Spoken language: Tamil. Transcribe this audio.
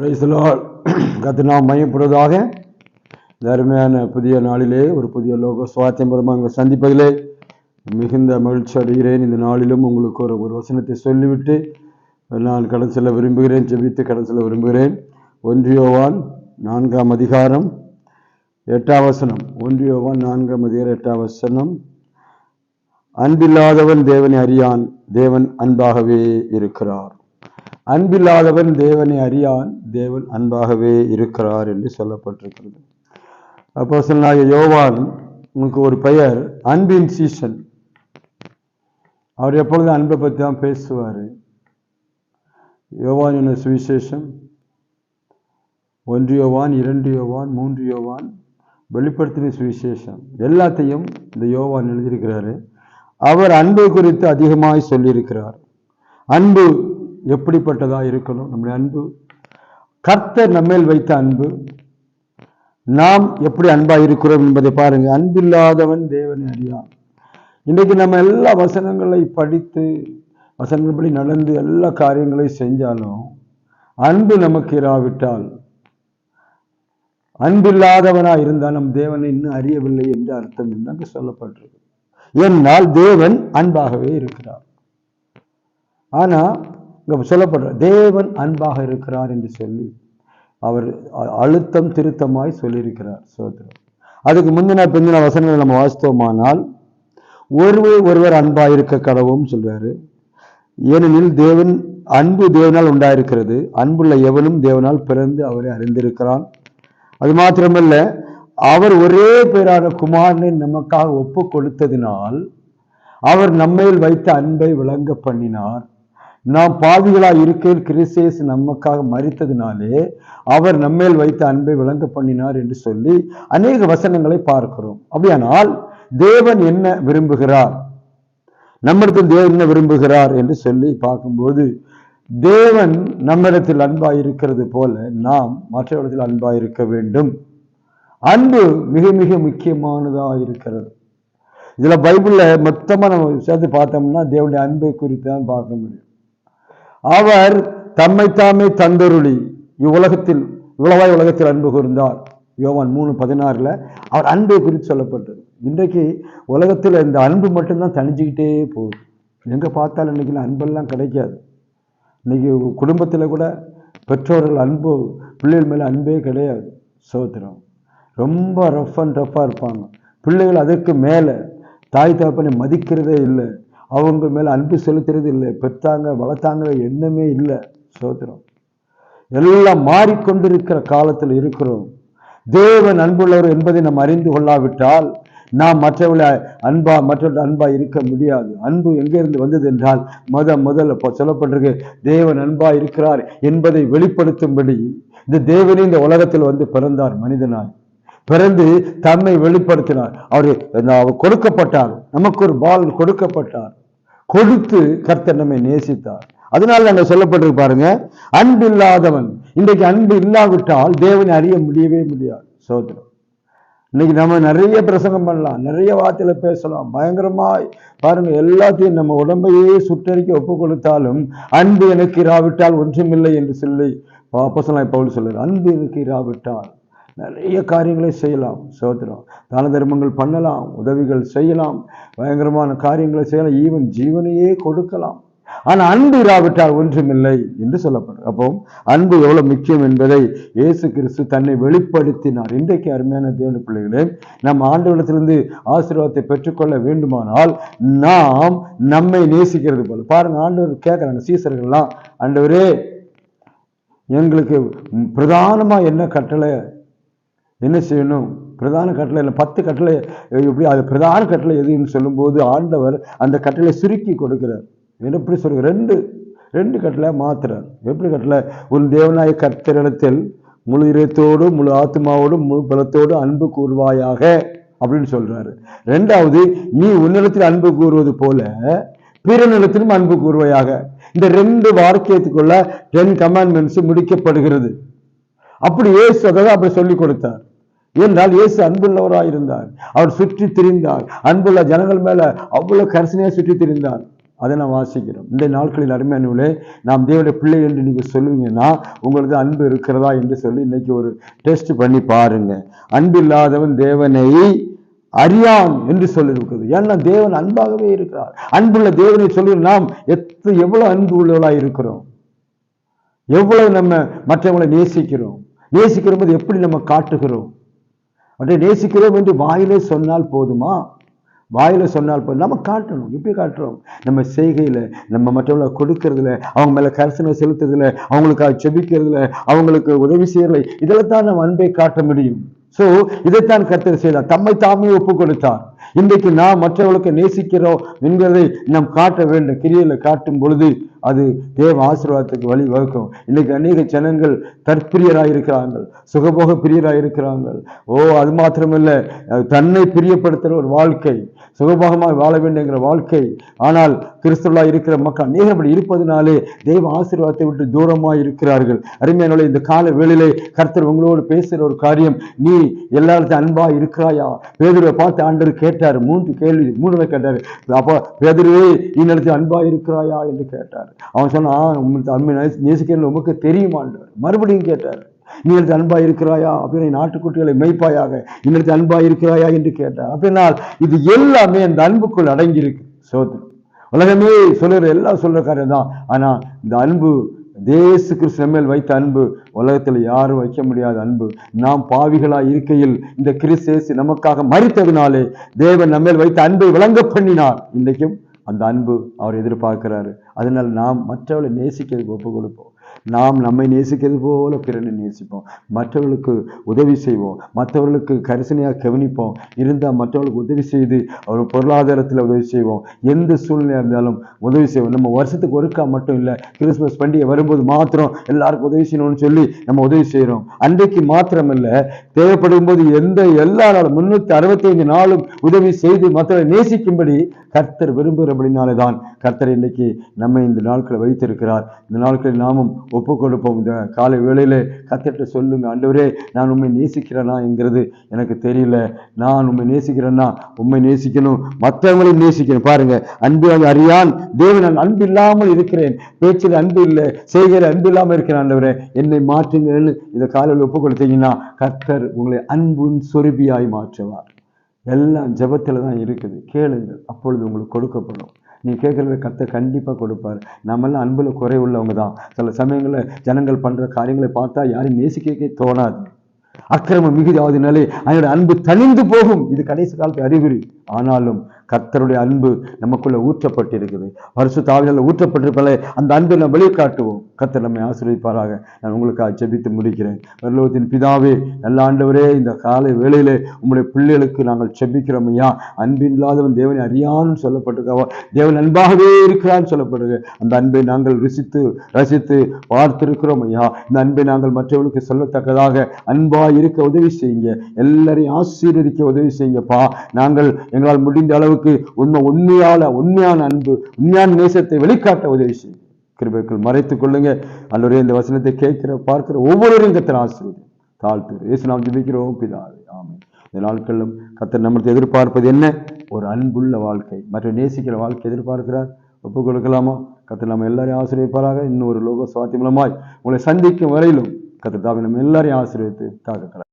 கத்து நாம் மையப்படுவதாக. இந்த அருமையான புதிய நாளிலே ஒரு புதிய லோக சுவாத்தியபுரமாக அங்கே சந்திப்பதிலே. மிகுந்த மகிழ்ச்சி அடைகிறேன். இந்த நாளிலும் உங்களுக்கு ஒரு ஒரு வசனத்தை சொல்லிவிட்டு நான் கடன் செல்ல விரும்புகிறேன் ஜெபித்து கடன் செல்ல விரும்புகிறேன். ஒன்றியோவான் நான்காம் அதிகாரம் எட்டாம் வசனம். ஒன்றியோவான் நான்காம் அதிகாரம் எட்டாம் வசனம். அன்பில்லாதவன் தேவனை அறியான் தேவன் அன்பாகவே இருக்கிறார். அன்பில்லாதவன் தேவனை அறியான் தேவன் அன்பாகவே இருக்கிறார் என்று சொல்லப்பட்டிருக்கிறது. அப்போ சொன்னாங்க யோவான் உனக்கு ஒரு பெயர் அன்பின் சீசன். அவர் எப்பொழுதும் அன்பை பற்றி தான் பேசுவார். யோவான் என்ன சுவிசேஷம்? ஒன்று யோவான் இரண்டு யோவான் மூன்று யோவான் வெளிப்படுத்தின சுவிசேஷம். எல்லாத்தையும் இந்த யோவான் எழுதியிருக்கிறாரு. அவர் அன்பு குறித்து அதிகமாய் சொல்லியிருக்கிறார். அன்பு எப்படிப்பட்டதா இருக்கணும்? நம்முடைய அன்பு. கர்த்தர் நம்மேல் வைத்த அன்பு. நாம் எப்படி அன்பாக இருக்கிறோம் என்பதை பாருங்க அன்பில்லாதவன் தேவனை அறியான். இன்றைக்கு நம்ம எல்லா வசனங்களை படித்து வசனங்கள்படி நடந்து எல்லா காரியங்களையும் செஞ்சாலும் அன்பு நமக்கு இராவிட்டால் அன்பில்லாதவனா இருந்தால் நம் தேவனை இன்னும் அறியவில்லை என்று அர்த்தம் என்று சொல்லப்பட்டிருக்கு. என்னால் தேவன் அன்பாகவே இருக்கிறார். ஆனால் இங்கே சொல்லப்படுற தேவன் அன்பாக இருக்கிறார் என்று சொல்லி அவர் அ- அழுத்தம் திருத்தமாய் சொல்லியிருக்கிறார் சோதரம் அதுக்கு முந்தின பிந்தின வசனங்களை நம்ம வாசித்தோமானால் ஒருவர் ஒருவர் அன்பாக இருக்க கடவும் சொல்றாரு. ஏனெனில் தேவன் அன்பு தேவனால் உண்டாயிருக்கிறது. அன்புள்ள எவனும் தேவனால் பிறந்து அவரை அறிந்திருக்கிறான். அது மாத்திரமல்ல அவர் ஒரே பேரான குமாரனை நமக்காக ஒப்பு கொடுத்ததினால் அவர் நம்மையில் வைத்த அன்பை விளங்க பண்ணினார். நாம் பாவிகளாக இருக்கையில் கிறிஸ்தேசு நமக்காக மறித்ததினாலே அவர் நம்மேல் வைத்த அன்பை விளங்க பண்ணினார் என்று சொல்லி அநேக வசனங்களை பார்க்கிறோம். அப்படியானால் தேவன் என்ன விரும்புகிறார்? நம்மிடத்தில் தேவன் என்ன விரும்புகிறார் என்று சொல்லி பார்க்கும்போது தேவன் நம்மிடத்தில் அன்பாய் இருக்கிறது போல நாம் மற்றவரிடத்தில் அன்பாய் இருக்க வேண்டும். அன்பு மிக மிக முக்கியமானதாக இருக்கிறது. இதில் பைபிளில் மொத்தமாக நம்ம சேர்த்து பார்த்தோம்னா தேவனுடைய அன்பை குறித்து தான் பார்க்க முடியும். அவர் தம்மை தாமே தந்தருளி. இவ்வுலகத்தில் இவ்வளவாய் உலகத்தில் அன்பு கூர்ந்தார். யோவான் மூணு பதினாறில் அவர் அன்பை குறித்து சொல்லப்பட்டது. இன்றைக்கு உலகத்தில் இந்த அன்பு மட்டும்தான் தணிஞ்சுக்கிட்டே போகுது. எங்கே பார்த்தாலும் இன்றைக்கி அன்பெல்லாம் கிடைக்காது. இன்றைக்கி குடும்பத்தில் கூட பெற்றோர்கள் அன்பு பிள்ளைகள் மேலே அன்பே கிடையாது. சோத்திரம். ரொம்ப ரஃப் அண்ட் ரஃப்பாக இருப்பாங்க. பிள்ளைகள் அதற்கு மேலே தாய் தாப்பனை மதிக்கிறதே இல்லை. அவங்க மேலே அன்பு செலுத்துறது இல்லை. பெற்றாங்க வளர்த்தாங்க எண்ணமே இல்லை. சோத்திரம். எல்லாம் மாறிக்கொண்டிருக்கிற காலத்தில் இருக்கிறோம். தேவன் அன்புள்ளவர் என்பதை நாம் அறிந்து கொள்ளாவிட்டால் நாம் மற்றவர்களை அன்பா மற்றவர்கள் அன்பா இருக்க முடியாது. அன்பு எங்கிருந்து வந்தது என்றால் மத முதல்ல சொல்லப்படுறது சொல்லப்பட்டிருக்கு தேவன் அன்பா இருக்கிறார் என்பதை வெளிப்படுத்தும்படி. இந்த தேவனே இந்த உலகத்தில் வந்து பிறந்தார் மனிதனாய். பிறந்து தம்மை வெளிப்படுத்தினார். அவர் அவர் கொடுக்கப்பட்டார். நமக்கு ஒரு பால் கொடுக்கப்பட்டார். கொடுத்து கர்த்தர் நம்மை நேசித்தார். அதனால நாங்க சொல்லப்பட்டிருக்கு பாருங்க அன்பு இல்லாதவன். இன்றைக்கு அன்பு இல்லாவிட்டால் தேவனை அறிய முடியவே முடியாது. சோதனம். இன்னைக்கு நம்ம நிறைய பிரசங்கம் பண்ணலாம் நிறைய வார்த்தையில பேசலாம். பயங்கரமாய் பாருங்க எல்லாத்தையும் நம்ம உடம்பையே சுற்றறிக்க ஒப்பு கொடுத்தாலும் அன்பு எனக்கு இராவிட்டால் ஒன்றுமில்லை என்று சொல்லி அப்போஸ்தலனாகிய பவுல் சொல்லுது அன்பு எனக்கு இராவிட்டால். நிறைய காரியங்களை செய்யலாம் சோதரம் தான தர்மங்கள் பண்ணலாம் உதவிகள் செய்யலாம் பயங்கரமான காரியங்களை செய்யலாம் ஈவன் ஜீவனையே கொடுக்கலாம். ஆனால் அன்பு இராவிட்டால் ஒன்றுமில்லை என்று சொல்லப்படும். அப்போ அன்பு எவ்வளவு முக்கியம் என்பதை இயேசு கிறிஸ்து தன்னை வெளிப்படுத்தினார். இன்றைக்கு அருமையான தேவன பிள்ளைகளே நம் ஆண்டவனத்திலிருந்து ஆசீர்வாதத்தை பெற்றுக்கொள்ள வேண்டுமானால் நாம் நம்மை நேசிக்கிறது போல. பாருங்க ஆண்டவர் கேட்கிறாங்க சீசர்கள்லாம் ஆண்டவரே எங்களுக்கு பிரதானமாக என்ன கட்டளை என்ன செய்யணும்? பிரதான கட்டளை இல்லை பத்து கட்டளை எப்படி அது பிரதான கட்டளை எதுன்னு சொல்லும்போது ஆண்டவர் அந்த கட்டளை சுருக்கி கொடுக்கிறார். எப்படி சொல்ற ரெண்டு ரெண்டு கட்டளை மாத்துறார். எப்படி கட்டளை? உன் தேவநாய கர்த்தரிடத்தில் முழு இதயத்தோடு முழு ஆத்மாவோடும் முழு பலத்தோடு அன்பு கூறுவாயாக அப்படின்னு சொல்றாரு. ரெண்டாவது நீ உன்னிடத்தில் அன்பு கூறுவது போல பிறனிடத்திலும் அன்பு கூறுவாயாக. இந்த ரெண்டு வாக்கியத்துக்குள்ள டென் கமாண்ட்மெண்ட்ஸ் முடிக்கப்படுகிறது. அப்படி ஏசு அதை அப்படி சொல்லி கொடுத்தார். என்றால் இயேசு அன்புள்ளவராக இருந்தார் அவர் சுற்றி திரிந்தார். அன்புள்ள ஜனங்கள் மேலே அவ்வளோ கரிசனையாக சுற்றி திரிந்தார். அதை நான் வாசிக்கிறோம். இந்த நாட்களில் அருமையானவர்களே நாம் தேவனுடைய பிள்ளை என்று நீங்கள் சொல்லுவீங்கன்னா உங்களுக்கு அன்பு இருக்கிறதா என்று சொல்லி இன்னைக்கு ஒரு டெஸ்ட் பண்ணி பாருங்க. அன்பு இல்லாதவன் தேவனை அறியான் என்று சொல்லியிருக்கிறது. ஏன்னா தேவன் அன்பாகவே இருக்கிறார். அன்புள்ள தேவனை சொல்லி நாம் எத்த எவ்வளோ அன்பு உள்ளவளாக இருக்கிறோம். எவ்வளவு நம்ம மற்றவங்களை நேசிக்கிறோம். நேசிக்கிற போது எப்படி நம்ம காட்டுகிறோம். அவற்றை நேசிக்கிறோம் என்று வாயிலே சொன்னால் போதுமா? வாயில சொன்னால் போதும். நம்ம காட்டணும். எப்படி காட்டுறோம்? நம்ம செய்கையில் நம்ம மற்றவங்களை கொடுக்கறதுல அவங்க மேலே கரிசனை செலுத்துறதுல அவங்களுக்காக செபிக்கிறதுல அவங்களுக்கு உதவி செய்யறதுல இதில் தான் நம்ம அன்பை காட்ட முடியும். ஸோ இதைத்தான் கர்த்தர் செய்தார். தம்மை தாமே ஒப்பு கொடுத்தார். இன்றைக்கு நாம் மற்றவர்களுக்கு நேசிக்கிறோம் என்கிறதை நாம் காட்ட வேண்டும். கிரியையில காட்டும் பொழுது அது தேவ ஆசீர்வாதத்துக்கு வழி வகுக்கும். இன்னைக்கு அநேக ஜனங்கள் தற்பிரியராக இருக்கிறார்கள் சுகபோக பிரியராக இருக்கிறார்கள் ஓ அது மாத்திரமல்ல. தன்னை பிரியப்படுத்துகிற ஒரு வாழ்க்கை சுகபோகமாக வாழ வேண்டுங்கிற வாழ்க்கை. ஆனால் கிறிஸ்துவா இருக்கிற மக்கள் அநேகம் அப்படி இருப்பதனாலே தேவ ஆசீர்வாதத்தை விட்டு தூரமாக இருக்கிறார்கள் அருமையான இந்த கால வேளையிலே கர்த்தர் உங்களோடு பேசுகிற ஒரு காரியம் நீ எல்லாத்தையும் அன்பா இருக்கிறாயா? பேதுருவை பார்த்து ஆண்டர் கேட்டார். மூன்று கேள்வி மூணு கேட்டார். அப்போ பேதுருவே நீ நினைத்து அன்பா இருக்கிறாயா? என்று கேட்டார். அவன் சொன்னா உங்களுக்கு அன்பை நேசி- நேசிக்கிறேன் உமக்கு தெரியுமாண்டார் மறுபடியும் கேட்டார் நீ எனக்கு அன்பா இருக்கிறாயா அப்படின்னு நாட்டுக்குட்டிகளை மெய்ப்பாயாக இன்னிடத்து அன்பா இருக்கிறாயா? என்று கேட்டார். அப்படின்னா இது எல்லாமே அந்த அன்புக்குள் அடங்கியிருக்கு. சோதனை. உலகமே சொல்லுற எல்லாம் சொல்ற காரியம் தான். ஆனா இந்த அன்பு தேசு கிறிஸ்து மேல் வைத்த அன்பு உலகத்தில் யாரும் வைக்க முடியாத அன்பு. நாம் பாவிகளா இருக்கையில் இந்த கிறிஸ்தேசு நமக்காக மறித்ததினாலே தேவன் நம்மேல் வைத்த அன்பை விளங்க பண்ணினார். இன்றைக்கும் அந்த அன்பு அவர் எதிர்பார்க்கிறாரு. அதனால் நாம் மற்றவர்களை நேசிக்கிறதுக்கு ஒப்பு கொடுப்போம் நாம் நம்மை நேசிக்கிறது போல பிறனை நேசிப்போம். மற்றவர்களுக்கு உதவி செய்வோம். மற்றவர்களுக்கு கரிசனையாக கவனிப்போம். இருந்தால் மற்றவர்களுக்கு உதவி செய்து அவர் பொருளாதாரத்தில் உதவி செய்வோம். எந்த சூழ்நிலையாக இருந்தாலும் உதவி செய்வோம். நம்ம வருஷத்துக்கு ஒருக்கா மட்டும் இல்லை கிறிஸ்மஸ் பண்டிகை வரும்போது மாத்திரம் எல்லாருக்கும் உதவி செய்யணும்னு சொல்லி நம்ம உதவி செய்கிறோம் அன்றைக்கு மாத்திரமல்ல தேவைப்படும் போது எந்த எல்லா நாளும் முன்னூற்றி அறுபத்தைந்து நாளும் உதவி செய்து மற்றவரை நேசிக்கும்படி கர்த்தர் விரும்புகிறபடினாலே தான் கர்த்தர் இன்னைக்கு நம்மை இந்த நாட்களை வைத்திருக்கிறார். இந்த நாட்களில் நாமும் ஒப்பு கொடுப்போம் இந்த காலை வேளையில் கர்த்தர்கிட்ட சொல்லுங்க ஆண்டவரே நான் உண்மை நேசிக்கிறேனா? என்கிறது எனக்கு தெரியல. நான் உண்மை நேசிக்கிறேன்னா உண்மை நேசிக்கணும் மற்றவங்களையும் நேசிக்கணும். பாருங்க அன்பு அறியான் தேவன் நான் அன்பு இல்லாமல் இருக்கிறேன். பேச்சில் அன்பு இல்லை செய்கிற அன்பு இல்லாமல் இருக்கிறேன் ஆண்டவரே. என்னை மாற்றுங்கள். இந்த காலையில் ஒப்பு கொடுத்தீங்கன்னா கர்த்தர் உங்களை அன்புன் சொருபியாய் மாற்றுவார். எல்லாம் ஜெபத்தில் தான் இருக்குது. கேளுங்கள் அப்பொழுது உங்களுக்கு கொடுக்கப்படும். நீ கேட்குறத கர்த்தர் கண்டிப்பாக கொடுப்பார். நம்மெல்லாம் அன்பில் குறை உள்ளவங்க தான் சில சமயங்களில் ஜனங்கள் பண்ணுற காரியங்களை பார்த்தா யாரையும் நேசிக்கவே தோணாது. அக்கிரமம் மிகுதியாவதுனாலே அதனுடைய அன்பு தணிந்து போகும். இது கடைசி காலத்து அறிகுறி. ஆனாலும் கர்த்தருடைய அன்பு நமக்குள்ளே ஊற்றப்பட்டிருக்குது. வருஷ தாவியில் ஊற்றப்பட்டிருப்பதை அந்த அன்பை நாம் வெளிக்காட்டுவோம். கர்த்தர் நம்மை ஆசிரியப்பாராக நான் உங்களுக்காக ஜெபித்து முடிக்கிறேன். வரலோகத்தின் பிதாவே நல்ல ஆண்டவரே இந்த காலை வேளையிலே உங்களுடைய பிள்ளைகளுக்கு நாங்கள் செபிக்கிறோம் ஐயா. அன்பில்லாதவன் தேவனை அறியான்னு சொல்லப்பட்டிருக்காவோ? தேவன் அன்பாகவே இருக்கிறான்னு சொல்லப்படுது. அந்த அன்பை நாங்கள் ருசித்து ரசித்து பார்த்திருக்கிறோம் ஐயா. இந்த அன்பை நாங்கள் மற்றவர்களுக்கு சொல்லத்தக்கதாக அன்பாக இருக்க உதவி செய்யுங்க. எல்லாரையும் ஆசீர்வதிக்க உதவி செய்யுங்கப்பா. நாங்கள் எங்களால் முடிந்த அளவுக்கு உண்மை உண்மையால உண்மையான அன்பு உண்மையான நேசத்தை வெளிக்காட்ட உதவி செய்யுங்க. கிருபைக்குள் மறைத்துக் கொள்ளுங்க அல்லவரே இந்த வசனத்தை கேட்கிற பார்க்கிற ஒவ்வொருவரையும் கத்தர் ஆசிரியர் தாழ்த்து இயேசு நாம் ஜெபிக்கிறோம். பிதாவே ஆமை இந்த நாட்களிலும் கத்தர் நம்மளுக்கு எதிர்பார்ப்பது என்ன? ஒரு அன்புள்ள வாழ்க்கை. மற்ற நேசிக்கிற வாழ்க்கை எதிர்பார்க்கிறார். ஒப்புக் கொடுக்கலாமா? கத்தர் நம்ம எல்லாரையும் ஆசிரியப்பாராக இன்னும் ஒரு லோக சுவாத்தி மூலமாய் உங்களை சந்திக்கும் வரையிலும் கத்தர் தாவி நம்ம எல்லாரையும் ஆசீர்வதித்து தாக்கலாம்